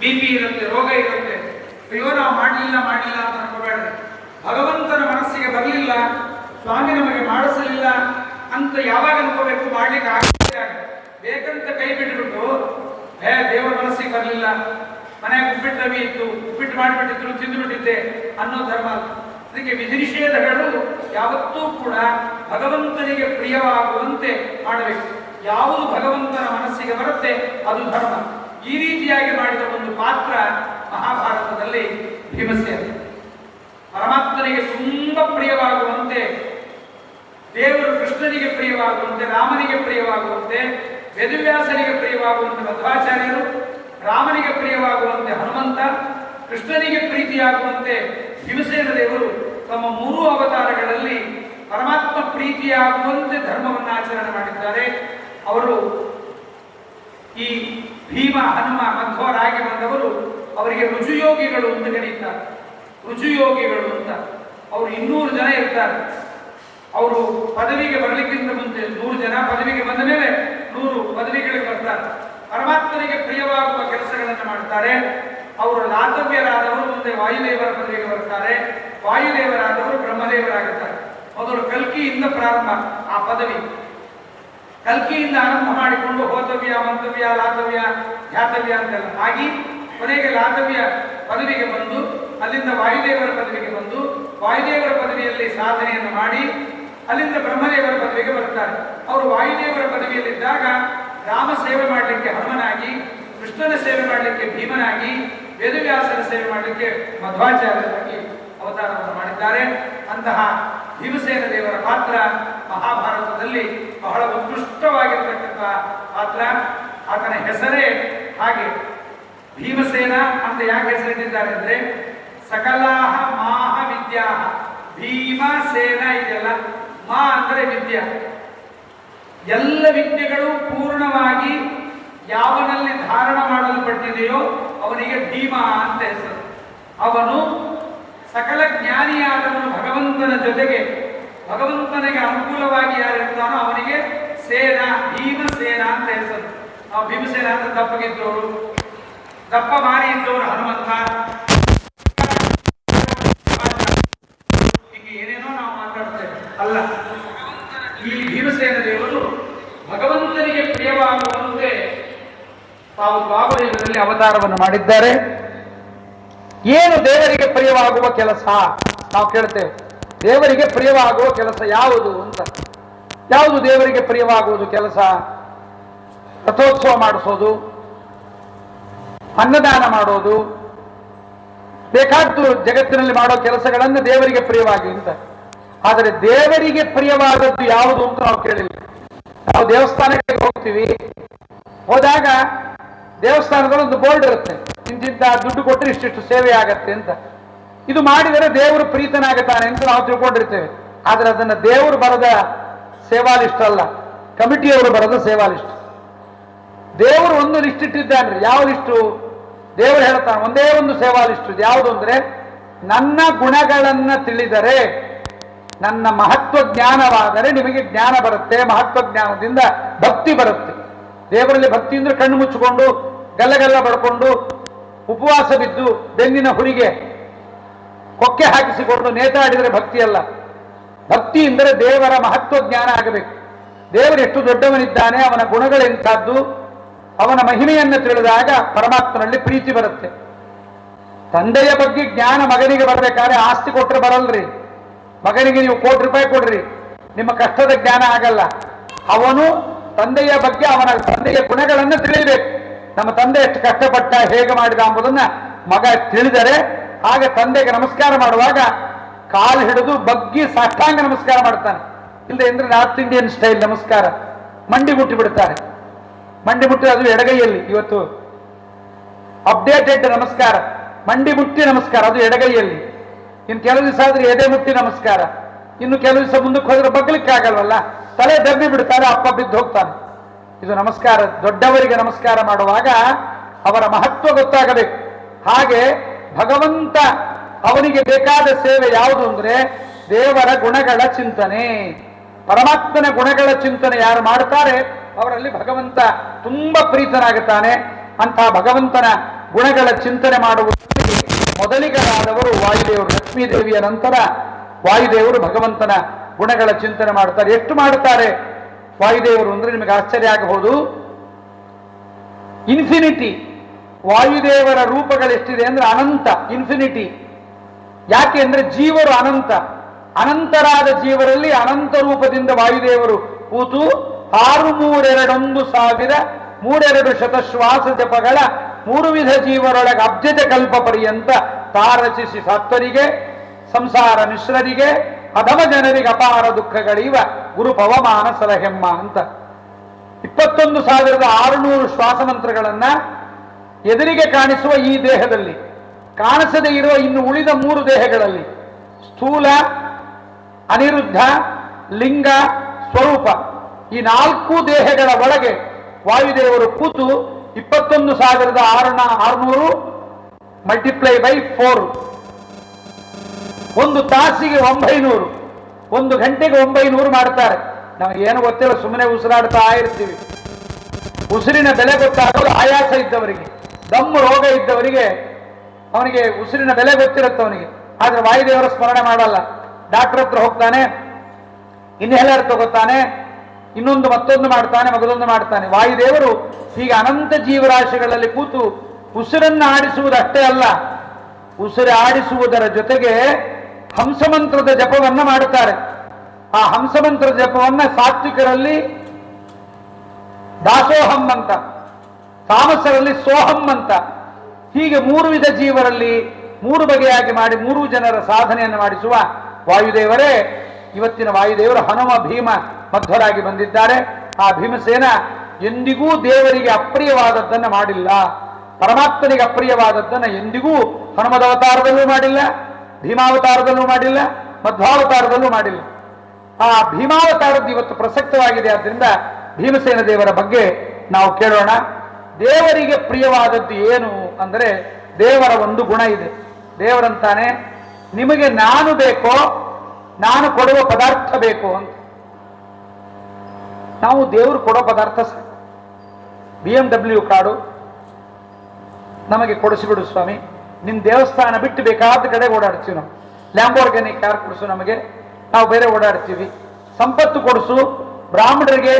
B P ಇರುತ್ತೆ, ರೋಗ ಇರುತ್ತೆ. ಅಯ್ಯೋ, ನಾವು ಮಾಡಲಿಲ್ಲ ಮಾಡಲಿಲ್ಲ ಅಂತ ಅನ್ಕೋಬೇಡ. ಭಗವಂತನ ಮನಸ್ಸಿಗೆ ಬರಲಿಲ್ಲ, ಸ್ವಾಮಿ ನಮಗೆ ಮಾಡಿಸಲಿಲ್ಲ ಅಂತ ಯಾವಾಗ ಅನ್ಕೋಬೇಕು? ಮಾಡ್ಲಿಕ್ಕೆ ಆಗದೇ ಬೇಕಂತ ಕೈ ಬಿಟ್ಬಿಟ್ಟು ಹೇ ದೇವರ ಮನಸ್ಸಿಗೆ ಬರಲಿಲ್ಲ. ಮನೆಗೆ ಉಪ್ಪಿಟ್ಟು ರವಿ ಇತ್ತು, ಉಪ್ಪಿಟ್ಟು ಮಾಡಿಬಿಟ್ಟಿದ್ರು, ತಿಂದುಬಿಟ್ಟಿದ್ದೆ ಅನ್ನೋ ಧರ್ಮ. ಅದಕ್ಕೆ ವಿಧಿ ನಿಷೇಧಗಳು ಯಾವತ್ತೂ ಕೂಡ ಭಗವಂತನಿಗೆ ಪ್ರಿಯವಾಗುವಂತೆ ಮಾಡಬೇಕು. ಯಾವುದು ಭಗವಂತನ ಮನಸ್ಸಿಗೆ ಬರುತ್ತೆ, ಅದು ಧರ್ಮ. ಈ ರೀತಿಯಾಗಿ ಮಾಡಿದ ಒಂದು ಪಾತ್ರ ಮಹಾಭಾರತದಲ್ಲಿ ಭೀಮಸೇನ ಪರಮಾತ್ಮನಿಗೆ ತುಂಬಾ ಪ್ರಿಯವಾಗುವಂತೆ, ದೇವರು ಕೃಷ್ಣನಿಗೆ ಪ್ರಿಯವಾಗುವಂತೆ, ರಾಮನಿಗೆ ಪ್ರಿಯವಾಗುವಂತೆ, ವೇದವ್ಯಾಸನಿಗೆ ಪ್ರಿಯವಾಗುವಂತೆ ಮಧ್ವಾಚಾರ್ಯರು, ರಾಮನಿಗೆ ಪ್ರಿಯವಾಗುವಂತೆ ಹನುಮಂತ, ಕೃಷ್ಣನಿಗೆ ಪ್ರೀತಿಯಾಗುವಂತೆ ಭೀಮಸೇನ ದೇವರು ತಮ್ಮ ಮೂರು ಅವತಾರಗಳಲ್ಲಿ ಪರಮಾತ್ಮ ಪ್ರೀತಿಯಾಗುವಂತೆ ಧರ್ಮವನ್ನು ಆಚರಣೆ ಮಾಡಿದ್ದಾರೆ. ಅವರು ಈ ಭೀಮ ಹನುಮ ಮಧ್ವರಾಗಿ ಬಂದವರು ಅವರಿಗೆ ರುಜುಯೋಗಿಗಳು ಅಂತ ಕರೀತಾರೆ. ರುಜುಯೋಗಿಗಳು ಅಂತ. ಅವರು ಇನ್ನೂರು ಜನ ಇರ್ತಾರೆ. ಅವರು ಪದವಿಗೆ ಬರಲಿಕ್ಕಿಂತ ಮುಂಚೆ ನೂರು ಜನ ಪದವಿಗೆ ಬಂದ ಮೇಲೆ ನೂರು ಪದವಿಗಳಿಗೆ ಬರ್ತಾರೆ. ಪರಮಾತ್ಮನಿಗೆ ಪ್ರಿಯವಾಗುವ ಕೆಲಸಗಳನ್ನು ಮಾಡ್ತಾರೆ. ಅವರು ಲಾತವ್ಯರಾದವರು ಮುಂದೆ ವಾಯುದೇವರ ಪದವಿಗೆ ಬರ್ತಾರೆ. ವಾಯುದೇವರಾದವರು ಬ್ರಹ್ಮದೇವರಾಗುತ್ತಾರೆ. ಮೊದಲು ಕಲ್ಕಿಯಿಂದ ಪ್ರಾರಂಭ ಆ ಪದವಿ. ಕಲ್ಕಿಯಿಂದ ಆರಂಭ ಮಾಡಿಕೊಂಡು ಹೋತವ್ಯ ಮಂತವ್ಯ ಲಾತವ್ಯ ಯಾತವ್ಯ ಅಂತೆಲ್ಲ ಆಗಿ ಕೊನೆಗೆ ಲಾತವ್ಯ ಪದವಿಗೆ ಬಂದು, ಅಲ್ಲಿಂದ ವಾಯುದೇವರ ಪದವಿಗೆ ಬಂದು, ವಾಯುದೇವರ ಪದವಿಯಲ್ಲಿ ಸಾಧನೆಯನ್ನು ಮಾಡಿ, ಅಲ್ಲಿಂದ ಬ್ರಹ್ಮದೇವರ ಪದವಿಗೆ ಬರ್ತಾರೆ. ಅವರು ವಾಯುದೇವರ ಪದವಿಯಲ್ಲಿದ್ದಾಗ ರಾಮ ಸೇವೆ ಮಾಡಲಿಕ್ಕೆ ಹನುಮನಾಗಿ, ಕೃಷ್ಣನ ಸೇವೆ ಮಾಡಲಿಕ್ಕೆ ಭೀಮನಾಗಿ ವೇದವ್ಯಾಸನ ಸೇವೆ ಮಾಡಲಿಕ್ಕೆ ಮಧ್ವಾಚಾರ್ಯರಾಗಿ ಅವತಾರವನ್ನು ಮಾಡಿದ್ದಾರೆ. ಅಂತಹ ಭೀಮಸೇನ ದೇವರ ಪಾತ್ರ ಮಹಾಭಾರತದಲ್ಲಿ ಬಹಳ ಉತ್ಕೃಷ್ಟವಾಗಿರ್ತಕ್ಕಂಥ ಪಾತ್ರ ಆತನ ಹೆಸರೇ ಹಾಗೆ ಭೀಮಸೇನ ಅಂತ ಯಾಕೆ ಹೆಸರಿಟ್ಟಿದ್ದಾರೆ ಅಂದ್ರೆ ಸಕಲಾಹ ಮಾಹ ವಿದ್ಯಾ. ಭೀಮಸೇನ ಇದೆಯಲ್ಲ? ಮಾ ಅಂದರೆ ವಿದ್ಯೆ. ಎಲ್ಲ ವಿದ್ಯೆಗಳು ಪೂರ್ಣವಾಗಿ ಯಾವನಲ್ಲಿ ಧಾರಣ ಮಾಡಲ್ಪಟ್ಟಿದೆಯೋ ಅವನಿಗೆ ಭೀಮ ಅಂತ ಹೆಸರು. ಅವನು ಸಕಲ ಜ್ಞಾನಿಯಾದವನು ಭಗವಂತನ ಜೊತೆಗೆ ಭಗವಂತನಿಗೆ ಅನುಕೂಲವಾಗಿ ಯಾರಿರ್ತಾನೋ ಅವನಿಗೆ ಸೇನ ಭೀಮಸೇನ ಅಂತ ಹೆಸರು. ನಾವು ಭೀಮಸೇನ ಅಂತ ದಪ್ಪಗಿದ್ದವರು ದಪ್ಪ ಮಾರಿ ಇದ್ದವರು ಹನುಮಂತ. ಹೀಗೆ ಏನೇನೋ ನಾವು ಮಾತಾಡ್ತೇವೆ. ಅಲ್ಲ, ಈ ಭೀಮಸೇನ ದೇವರು ಭಗವಂತನಿಗೆ ಪ್ರಿಯವಾಗುವಂತೆ ತಾವು ದ್ವಾಪರಯುಗದಲ್ಲಿ ಅವತಾರವನ್ನು ಮಾಡಿದ್ದಾರೆ. ಏನು ದೇವರಿಗೆ ಪ್ರಿಯವಾಗುವ ಕೆಲಸ? ನಾವು ಕೇಳ್ತೇವೆ. ದೇವರಿಗೆ ಪ್ರಿಯವಾಗುವ ಕೆಲಸ ಯಾವುದು ಅಂತ. ಯಾವುದು ದೇವರಿಗೆ ಪ್ರಿಯವಾಗುವುದು ಕೆಲಸ? ರಥೋತ್ಸವ ಮಾಡಿಸೋದು, ಅನ್ನದಾನ ಮಾಡೋದು, ಬೇಕಾದ್ದು ಜಗತ್ತಿನಲ್ಲಿ ಮಾಡೋ ಕೆಲಸಗಳನ್ನು ದೇವರಿಗೆ ಪ್ರಿಯವಾಗಿ ಅಂತ. ಆದರೆ ದೇವರಿಗೆ ಪ್ರಿಯವಾದದ್ದು ಯಾವುದು ಅಂತ ನಾವು ಕೇಳಿಲ್ಲ. ನಾವು ದೇವಸ್ಥಾನಕ್ಕೆ ಹೋಗ್ತೀವಿ. ಹೋದಾಗ ದೇವಸ್ಥಾನದಲ್ಲಿ ಒಂದು ಬೋರ್ಡ್ ಇರುತ್ತೆ. ಇಂತಿಂತ ದುಡ್ಡು ಕೊಟ್ಟರೆ ಇಷ್ಟಿಷ್ಟು ಸೇವೆ ಆಗತ್ತೆ ಅಂತ. ಇದು ಮಾಡಿದರೆ ದೇವರು ಪ್ರೀತನಾಗುತ್ತಾನೆ ಅಂತ ನಾವು ತಿಳ್ಕೊಂಡಿರ್ತೇವೆ. ಆದರೆ ಅದನ್ನ ದೇವರು ಬರದ ಸೇವಾ ಲಿಸ್ಟ್ ಅಲ್ಲ, ಕಮಿಟಿಯವರು ಬರದ ಸೇವಾ ಲಿಸ್ಟ್ ದೇವರು ಒಂದು ಲಿಸ್ಟ್ ಇಟ್ಟಿದ್ದಾನೆ ಯಾವ ಲಿಸ್ಟು? ದೇವರು ಹೇಳ್ತಾನೆ, ಒಂದೇ ಒಂದು ಸೇವಾ ಲಿಸ್ಟ್ ಇದೆ ಯಾವುದು ಅಂದ್ರೆ, ನನ್ನ ಗುಣಗಳನ್ನ ತಿಳಿದರೆ, ನನ್ನ ಮಹತ್ವ ಜ್ಞಾನವಾದರೆ ನಿಮಗೆ ಜ್ಞಾನ ಬರುತ್ತೆ, ಮಹತ್ವ ಜ್ಞಾನದಿಂದ ಭಕ್ತಿ ಬರುತ್ತೆ. ದೇವರಲ್ಲಿ ಭಕ್ತಿ ಅಂದ್ರೆ ಕಣ್ಣು ಮುಚ್ಚಿಕೊಂಡು, ಗಲ್ಲಗಲ್ಲ ಬಡ್ಕೊಂಡು, ಉಪವಾಸ ಬಿದ್ದು ಬೆನ್ನಿನ ಹುರಿಗೆ ಕೊಕ್ಕೆ ಹಾಕಿಸಿಕೊಂಡು ನೇತಾಡಿದರೆ ಭಕ್ತಿ ಅಲ್ಲ ಭಕ್ತಿ ಎಂದರೆ ದೇವರ ಮಹತ್ವ ಜ್ಞಾನ ಆಗಬೇಕು. ದೇವರು ಎಷ್ಟು ದೊಡ್ಡವನಿದ್ದಾನೆ, ಅವನ ಗುಣಗಳೆಂಥದ್ದು ಅವನ ಮಹಿಮೆಯನ್ನು ತಿಳಿದಾಗ ಪರಮಾತ್ಮನಲ್ಲಿ ಪ್ರೀತಿ ಬರುತ್ತೆ. ತಂದೆಯ ಬಗ್ಗೆ ಜ್ಞಾನ ಮಗನಿಗೆ ಬರಬೇಕಾದ್ರೆ ಆಸ್ತಿ ಕೊಟ್ಟರೆ ಬರಲ್ರಿ. ಮಗನಿಗೆ ನೀವು ಕೋಟಿ ರೂಪಾಯಿ ಕೊಡ್ರಿ. ನಿಮ್ಮ ಕಷ್ಟದ ಜ್ಞಾನ ಆಗಲ್ಲ. ಅವನು ತಂದೆಯ ಬಗ್ಗೆ ಅವನ ತಂದೆಯ ಗುಣಗಳನ್ನು ತಿಳಿಯಬೇಕು. ನಮ್ಮ ತಂದೆ ಎಷ್ಟು ಕಷ್ಟಪಟ್ಟ, ಹೇಗೆ ಮಾಡಿದ ಎಂಬುದನ್ನು ಮಗ ತಿಳಿದರೆ ಆಗ ತಂದೆಗೆ ನಮಸ್ಕಾರ ಮಾಡುವಾಗ ಕಾಲು ಹಿಡಿದು ಬಗ್ಗಿ ಸಾಷ್ಟಾಂಗ ನಮಸ್ಕಾರ ಮಾಡ್ತಾನೆ. ಇಲ್ಲದೆ ಅಂದ್ರೆ ನಾರ್ತ್ ಇಂಡಿಯನ್ ಸ್ಟೈಲ್ ನಮಸ್ಕಾರ. ಮಂಡಿ ಮುಟ್ಟಿ ಬಿಡ್ತಾರೆ. ಮಂಡಿ ಮುಟ್ಟಿ ಅದು ಎಡಗೈಯಲ್ಲಿ, ಇವತ್ತು ಅಪ್ಡೇಟೆಡ್ ನಮಸ್ಕಾರ. ಮಂಡಿ ಮುಟ್ಟಿ ನಮಸ್ಕಾರ, ಅದು ಎಡಗೈಯಲ್ಲಿ. ಇನ್ನು ಕೆಲವು ದಿವಸ ಆದ್ರೆ ಎದೆ ಮುಟ್ಟಿ ನಮಸ್ಕಾರ. ಇನ್ನು ಕೆಲವು ದಿವಸ ಮುಂದಕ್ಕೆ ಹೋದ್ರೆ ಬಗ್ಲಿಕ್ಕೆ ಆಗಲ್ವಲ್ಲ? ತಲೆ ದಬ್ಬಿ ಬಿಡ್ತಾರೆ ಅಪ್ಪ ಬಿದ್ದು ಹೋಗ್ತಾನೆ. ಇದು ನಮಸ್ಕಾರ, ದೊಡ್ಡವರಿಗೆ ನಮಸ್ಕಾರ ಮಾಡುವಾಗ ಅವರ ಮಹತ್ವ ಗೊತ್ತಾಗಬೇಕು. ಹಾಗೆ ಭಗವಂತ ಅವನಿಗೆ ಬೇಕಾದ ಸೇವೆ ಯಾವುದು ಅಂದ್ರೆ ದೇವರ ಗುಣಗಳ ಚಿಂತನೆ. ಪರಮಾತ್ಮನ ಗುಣಗಳ ಚಿಂತನೆ ಯಾರು ಮಾಡ್ತಾರೆ? ಅವರಲ್ಲಿ ಭಗವಂತ ತುಂಬಾ ಪ್ರೀತನಾಗುತ್ತಾನೆ ಅಂತಹ ಭಗವಂತನ ಗುಣಗಳ ಚಿಂತನೆ ಮಾಡುವುದರಲ್ಲಿ ಮೊದಲಿಗರಾದವರು ವಾಯುದೇವರು, ಲಕ್ಷ್ಮೀದೇವಿಯ ನಂತರ ವಾಯುದೇವರು ಭಗವಂತನ ಗುಣಗಳ ಚಿಂತನೆ ಮಾಡುತ್ತಾರೆ ಎಷ್ಟು ಮಾಡುತ್ತಾರೆ ವಾಯುದೇವರು ಅಂದ್ರೆ ನಿಮಗೆ ಆಶ್ಚರ್ಯ ಆಗಬಹುದು. ಇನ್ಫಿನಿಟಿ ವಾಯುದೇವರ ರೂಪಗಳೆಷ್ಟಿದೆ ಅಂದ್ರೆ ಅನಂತ ಇನ್ಫಿನಿಟಿ ಯಾಕೆ ಅಂದ್ರೆ ಜೀವರು ಅನಂತ. ಅನಂತರಾದ ಜೀವರಲ್ಲಿ ಅನಂತ ರೂಪದಿಂದ ವಾಯುದೇವರು ಕೂತು ಆರು ಮೂರೆರಡೊಂದು ಸಾವಿರ ಮೂರೆರಡು ಶತಶ್ವಾಸ ಜಪಗಳ ಮೂರು ವಿಧ ಜೀವರೊಳಗೆ ಅಬ್ಜತೆ ಕಲ್ಪ ಪರ್ಯಂತ ತಾರಚಿಸಿ ಸತ್ತರಿಗೆ ಸಂಸಾರ ಮಿಶ್ರರಿಗೆ, ಅಧಮ ಜನರಿಗೆ ಅಪಾರ ದುಃಖಗಳಿವ ಗುರು ಪವಮಾನ ಸಲಹೆಮ್ಮ ಅಂತ. ಇಪ್ಪತ್ತೊಂದು ಸಾವಿರದ ಆರುನೂರು ಶ್ವಾಸಮಂತ್ರಗಳನ್ನ ಎದುರಿಗೆ ಕಾಣಿಸುವ ಈ ದೇಹದಲ್ಲಿ, ಕಾಣಿಸದೇ ಇರುವ ಇನ್ನು ಉಳಿದ ಮೂರು ದೇಹಗಳಲ್ಲಿ, ಸ್ಥೂಲ, ಅನಿರುದ್ಧ, ಲಿಂಗ, ಸ್ವರೂಪ. ಈ ನಾಲ್ಕು ದೇಹಗಳ ಒಳಗೆ ವಾಯುದೇವರು ಕೂತು ಇಪ್ಪತ್ತೊಂದು ಸಾವಿರದ ಆರುನ, ಆರುನೂರು ಮಲ್ಟಿಪ್ಲೈ ಬೈ ಫೋರ್ ಒಂದು ತಾಸಿಗೆ ಒಂಬೈನೂರು, ಒಂದು ಗಂಟೆಗೆ ಒಂಬೈನೂರು ಮಾಡ್ತಾರೆ ನಮಗೇನು ಗೊತ್ತಿಲ್ಲ ಸುಮ್ಮನೆ ಉಸಿರಾಡ್ತಾ ಇರ್ತೀವಿ. ಉಸಿರಿನ ಬೆಲೆ ಗೊತ್ತಾಗಲು ಆಯಾಸ ಇದ್ದವರಿಗೆ. ದಮ್ಮು ರೋಗ ಇದ್ದವರಿಗೆ ಅವನಿಗೆ ಉಸಿರಿನ ಬೆಲೆ ಗೊತ್ತಿರುತ್ತೆ ಅವನಿಗೆ. ಆದ್ರೆ ವಾಯುದೇವರ ಸ್ಮರಣೆ ಮಾಡಲ್ಲ. ಡಾಕ್ಟರ್ ಹತ್ರ ಹೋಗ್ತಾನೆ ಇನ್ಹೇಲರ್ ತಗೋತಾನೆ, ಇನ್ನೊಂದು ಮತ್ತೊಂದು ಮಾಡ್ತಾನೆ, ಮಗದೊಂದು ಮಾಡ್ತಾನೆ. ವಾಯುದೇವರು ಹೀಗೆ ಅನಂತ ಜೀವರಾಶಿಗಳಲ್ಲಿ ಕೂತು ಉಸಿರನ್ನು ಆಡಿಸುವುದಷ್ಟೇ ಅಲ್ಲ, ಉಸಿರು ಆಡಿಸುವುದರ ಜೊತೆಗೆ ಹಂಸಮಂತ್ರದ ಜಪವನ್ನ ಮಾಡುತ್ತಾರೆ. ಆ ಹಂಸಮಂತ್ರದ ಜಪವನ್ನ ಸಾತ್ವಿಕರಲ್ಲಿ ದಾಸೋಹಂ ಅಂತ. ತಾಮಸರಲ್ಲಿ ಸೋಹಂ ಅಂತ. ಹೀಗೆ ಮೂರು ವಿಧ ಜೀವರಲ್ಲಿ ಮೂರು ಬಗೆಯಾಗಿ ಮಾಡಿ ಮೂರು ಜನರ ಸಾಧನೆಯನ್ನು ಮಾಡಿಸುವ ವಾಯುದೇವರೇ, ಇವತ್ತಿನ ವಾಯುದೇವರು ಹನುಮ, ಭೀಮ ಮಧ್ವರಾಗಿ ಬಂದಿದ್ದಾರೆ. ಆ ಭೀಮಸೇನ ಎಂದಿಗೂ ದೇವರಿಗೆ ಅಪ್ರಿಯವಾದದ್ದನ್ನು ಮಾಡಿಲ್ಲ. ಪರಮಾತ್ಮನಿಗೆ ಅಪ್ರಿಯವಾದದ್ದನ್ನು ಎಂದಿಗೂ ಹನುಮದ ಅವತಾರದಲ್ಲೂ ಮಾಡಿಲ್ಲ, ಭೀಮಾವತಾರದಲ್ಲೂ ಮಾಡಿಲ್ಲ, ಮಧ್ವಾವತಾರದಲ್ಲೂ ಮಾಡಿಲ್ಲ. ಆ ಭೀಮಾವತಾರದ್ದು ಇವತ್ತು ಪ್ರಸಕ್ತವಾಗಿದೆ. ಆದ್ದರಿಂದ ಭೀಮಸೇನ ದೇವರ ಬಗ್ಗೆ ನಾವು ಕೇಳೋಣ. ದೇವರಿಗೆ ಪ್ರಿಯವಾದದ್ದು ಏನು ಅಂದರೆ ದೇವರ ಒಂದು ಗುಣ ಇದೆ. ದೇವರಂತಾನೆ, ನಿಮಗೆ ನಾನು ಬೇಕೋ, ನಾನು ಕೊಡುವ ಪದಾರ್ಥ ಬೇಕು ಅಂತ. ನಾವು ದೇವರು ಕೊಡೋ ಪದಾರ್ಥ ಬಿ ಎಂ ಡಬ್ಲ್ಯೂ ಕಾಡು, ನಮಗೆ ಕೊಡಿಸಿಬಿಡು ಸ್ವಾಮಿ. ನಿಮ್ಮ ದೇವಸ್ಥಾನ ಬಿಟ್ಟು ಬೇಕಾದ ಕಡೆ ಓಡಾಡ್ತೀವಿ ನಾವು. ಲ್ಯಾಂಬೋರ್ಗನಿ ಕಾರ್ ಕೊಡಿಸು ನಮಗೆ. ನಾವು ಬೇರೆ ಓಡಾಡ್ತೀವಿ. ಸಂಪತ್ತು ಕೊಡಿಸು, ಬ್ರಾಹ್ಮಣರಿಗೆ